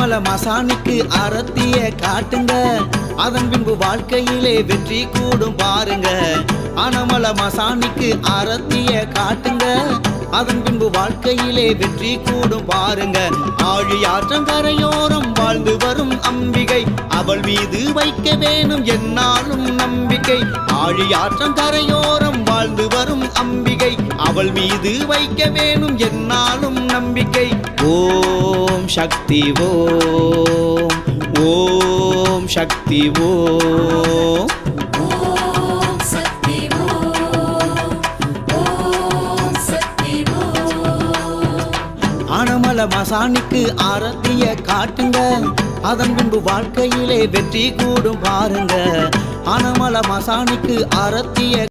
திருமல மசானுக்கு அறத்திய காட்டுங்க. அதன் பின்பு வாழ்க்கையிலே வெற்றி கூடும் பாருங்க. அனமல மசானுக்கு அறத்திய காட்டுங்க. அதன் பின்பு வாழ்க்கையிலே வெற்றி கூடும் பாருங்க. ஆழியாற்றம் கரையோரம் வாழ்ந்து வரும் அம்பிகை. அவள் மீது வைக்க வேணும் என்னாலும் நம்பிக்கை. ஆழியாற்றம் கரையோரம் வாழ்ந்து வரும் அம்பிகை. அவள் மீது வைக்க வேணும் என்னாலும் நம்பிக்கை. ஓம் சக்தி ஓம். ஓம் சக்தி ஓம். மசானிக்கு ஆரத்திய காட்டுங்க. அதன் பின்பு வாழ்க்கையிலே வெற்றி கூடும் பாருங்க. அனமல மசானிக்கு ஆரத்திய